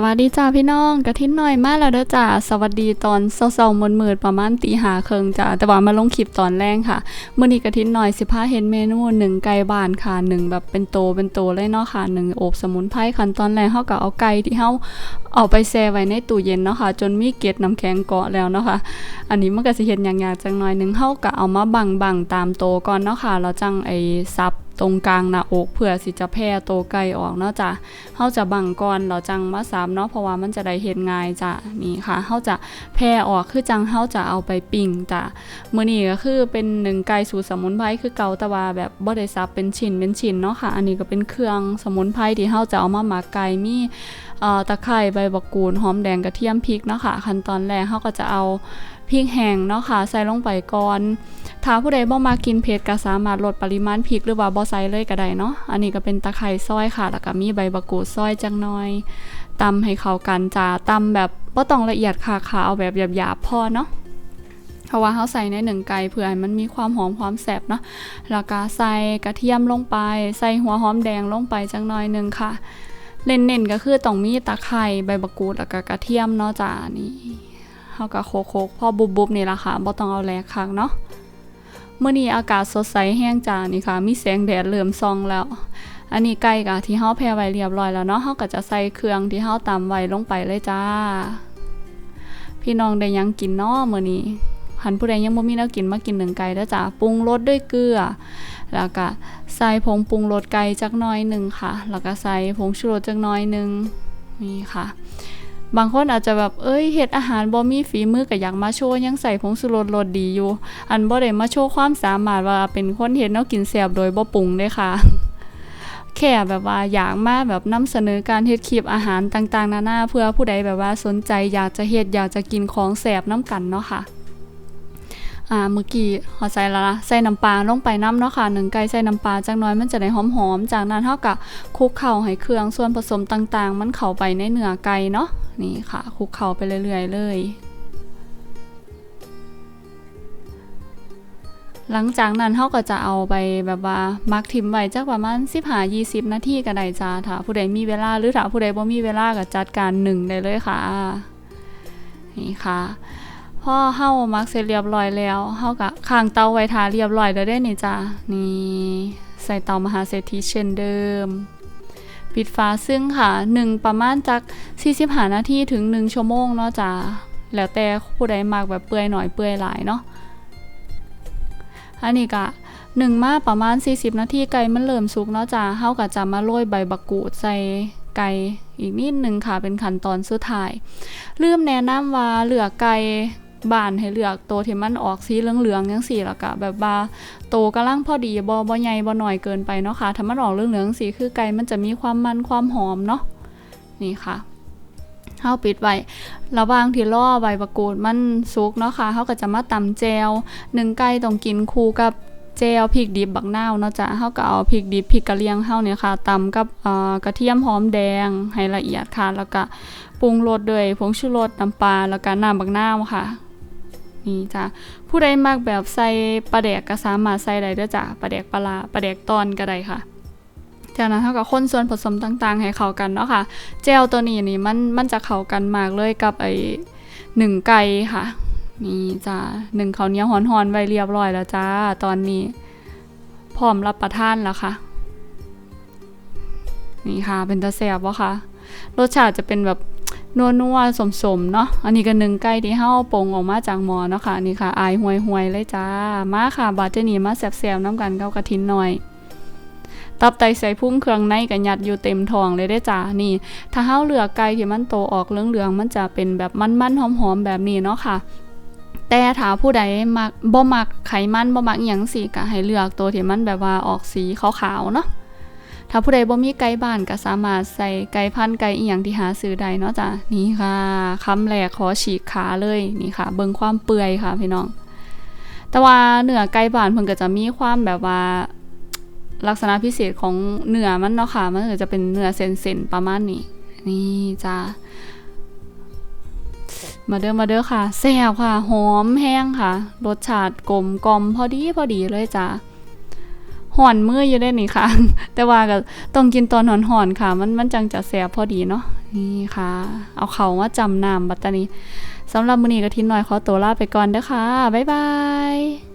สวัสดีจ้าพี่น้องกะทินหน่อยมาแล้วเด้อจ้าสวัสดีตอนเศร้าๆมืดๆประมาณตีหาเคิงจ้าแต่ว่ามาลงคลิปตอนแรกค่ะเมื้อนี้กะทินหน่อยสิพาเห็นเมนูหนึ่งไก่บานค่ะหนึ่งแบบเป็นโตเป็นโตเลยเนาะค่ะหนึ่งอบสมุนไพรขันตอนแรกเฮาก็เอาไก่ที่เฮาเอาไปแช่ไว้ในตู้เย็นเนาะค่ะจนมีเกล็ดน้ำแข็งเกาะแล้วเนาะค่ะอันนี้มันก็สิเฮ็ดยากๆจังหน่อยหนึงเฮาก็เอามาบังๆตามโตก่อนเนาะค่ะแล้วจังไอ้ซับ ตรงกลางหน้าอกเพื่อสิจะแพร่โตไก่ออกเนาะจ้ะเฮาจะบังก่อนเราจังมาสามเนาะเพราะว่ามันจะได้เห็นง่ายจ้ะนี่ค่ะเฮาจะแพร่ออกคือจังเฮาจะเอาไปปิ้งจ้ะมื้อนี้ก็คือเป็นหนึ่งไก่สูตรสมุนไพรคือเกาตะวาแบบบ่ได้ซับเป็นชิ้นเป็นชิ้นเนาะค่ะ อันนี้ก็เป็นเครื่องสมุนไพรที่เฮาจะเอามาหมักไก่มีเอ่อ ตะไคร้ใบบักกูดหอมแดงกระเทียมพริกเนาะค่ะขั้นตอนแรกเฮาก็จะเอาพริกแห้งเนาะค่ะใส่ลงไปก่อน ถ้าผู้ใดบ่มากินเผ็ดก็สามารถลดปริมาณพริกหรือว่าบ่ใส่เลยก็ได้เนาะอันนี้ก็เป็นตะไคร้ซอยค่ะ แล้วก็มีใบบักกูดซอยจังน้อยตำให้เข้ากันจ้าตำแบบบ่ต้องละเอียดค่ะค่ะเอาแบบหยาบๆพอเนาะเพราะว่าเขาใส่ในหนึ่งไก่เพื่อให้มันมีความหอมความแซ่บเนาะแล้วก็ใส่กระเทียมลงไป ใส่หัวหอมแดงลงไปจังน้อยหนึงค่ะ เน้นๆก็คือต้องมีตะไคร้ใบบักกูดแล้วก็กระเทียมเนาะจ้านี่เฮาก็โคกๆพอบุบๆนี่ล่ะค่ะบ่ต้องเอาแลกคักเนาะเมื่อนี้อากาศสดใสแห้งจ้านี่ค่ะ มีแสงแดดเริ่มส่องแล้ว อันนี้ไก่กะที่เฮาแผ่ไว้เรียบร้อยแล้วเนาะเฮาก็จะใส่เครื่องที่เฮาตำไว้ลงไปเลยจ้า พี่น้องได้ยังกินเนาะมื้อนี้ หันผู้ใดยังบ่มีแนวกินมากินหนึ่งไก่เด้อจ้าปรุงรสด้วยเกลือ แล้วก็ใส่ผงปรุงรสไก่จักน่อยหนึ่งค่ะ แล้วก็ใส่ผงชูรสจักน่อยหนึ่งนี่ค่ะ บางคนอาจจะแบบเอ้ยเฮ็ดอาหารบ่มีฝีมือก็อยากมาโชว์ยังใส่ผงชูรสรสดีอยู่ อันบ่ได้มาโชว์ความสามารถว่าเป็นคนเฮ็ดแนวกินแซ่บโดยบ่ปรุงเด้ค่ะแค่แบบว่าอยากมาแบบนำเสนอการเฮ็ดคลิปอาหารต่างๆ นานาเพื่อผู้ใดแบบว่าสนใจอยากจะเฮ็ดอยากจะกินของแซ่บน้ำกันเนาะค่ะ อ่าเมื่อกี้เฮาใส่และละใส่น้ำปลาลงไปน้ำเนาะค่ะหนึ่งไก่ใส่น้ำปลาจักน้อยมันจะได้หอมๆ จากนั้นเฮาก็คลุกเข้าให้เครื่องส่วนผสมต่างๆ มันเข้าไปในเนื้อไก่เนาะนี่ค่ะคลุกเข้าไปเรื่อยๆเลยหลังจากนั้นเฮาก็จะเอาไปแบบว่ามักทิมไว้จักประมาณ15-20นาทีก็ได้จ้าถ้าผู้ใดมีเวลาหรือถ้าผู้ใดบ่มีเวลาก็จัดการหนึ่งได้เลยค่ะ นี่ค่ะ พ่อเฮามักเสร็จเรียบร้อยแล้วเฮาก็ค้างเตาไว้ทาเรียบร้อยแล้วได้นี่จ้านี่ใส่เตามหาเศรษฐีเช่นเดิมปิดฝาซึ่งค่ะหนึ่งประมาณจัก45นาทีถึง 1 ชั่วโมงเนาะจ้าแล้วแต่ผู้ใดมักแบบเปื่อยหน่อยเปื่อยหลายเนาะอันนี้ก็หนึ่งมาประมาณ 40 นาทีไก่มันเริ่มสุกเนาะจ้าเฮาก็จะมาโรยใบบักกูดใส่ไก่อีกนิดนึงค่ะเป็นขั้นตอนสุดท้ายลืมแนะนำว่าเหลือไก่ บ้านให้เลือกโตที่มันออกสีเหลืองๆจังซี่แล้วก็แบบว่าโตกำลังพอดีบ่บ่ใหญ่บ่น้อยเกินไปเนาะค่ะถ้ามันออกเหลืองๆสีคือไก่มันจะมีความมันความหอมเนาะนี่ค่ะเฮาปิดไว้ระวางที่รอใบประกูดมันสุกเนาะค่ะเฮาก็จะมาตำแจวหนึ่งไก่ต้องกินคู่กับแจวพริกดิบบักนาวเนาะจ้ะเฮาก็เอาพริกดิบพริกกะเหรี่ยงเฮาเนี่ยค่ะตำกับกระเทียมหอมแดงให้ละเอียดค่ะ แล้วก็ปรุงรสด้วยผงชูรสน้ำปลาแล้วก็น้ำบักนาวค่ะ นี่จ้ะผู้ใดมักแบบใส่ปลาแดกก็สามารถใส่ได้เด้อจ้ะปลาแดกปลาร้าปลาแดกตอนก็ได้ค่ะจากนั้นเท่ากับคนส่วนผสมต่างๆ ให้เข้ากันเนาะค่ะเจลตัวนี้นี่มันมันจะเข้ากันมากเลยกับไอ้หนึ่งไก่ค่ะนี่จ้าหนึ่งเขาเนียหอนๆไว้เรียบร้อยแล้วจ้าตอนนี้ พร้อมรับประทานแล้วค่ะ นี่ค่ะเป็นตาแซบวะค่ะรสชาติจะเป็นแบบ นัวๆสมๆเนาะอันนี้ก็หนึ่งไก่ที่เฮาปงออกมาจากหมอเนาะค่ะนี่ค่ะอายห่วยๆเลยจ้ามาค่ะบาดเจนี่มาแซ่บๆน้ำกันเกับกระทินหน่อยตับไตใส่พุ่งเครื่องในกันยัดอยู่เต็มท้องเลยได้จ้า นี่ ถ้าเฮาเหลือไก่ที่มันโตออกเหลืองๆ มันจะเป็นแบบมันๆหอมๆ แบบนี้เนาะค่ะ แต่ถ้าผู้ใดมักบ่มักไขมันบ่มักอหยังสิก็ให้เลือกตัวที่มันแบบว่าออกสีขาวๆ เนาะ ถ้าผู้ใดบ่มีไก่บ้านก็สามารถใส่ไก่พันไก่อีหยังที่หาซื้อได้เนาะจ้ะนี่ค่ะคำแรกขอฉีกขาเลยนี่ค่ะ เบิ่งความเปื่อยค่ะพี่น้อง แต่ว่าเนื้อไก่บ้านเพิ่นก็จะมีความแบบว่าลักษณะพิเศษของเนื้อมันเนาะค่ะ มันก็จะเป็นเนื้อเส้นๆประมาณนี้ นี่จ้ามาเด้อมาเด้อค่ะแซ่บค่ะหอมแห้งค่ะ รสชาติกลมกลมพอดีพอดีเลยจ้า ห่อนมืออยู่ได้นี่ค่ะ แต่ว่าก็ต้องกินตอนหอนๆค่ะ มันมันจังจะแซ่บพอดีเนาะนี่ค่ะ เอาเขามาจำน้ำบัตตานีสำหรับมือนี้กะทินน้อยขอตัวลาไปก่อนเด้อค่ะบ๊ายบาย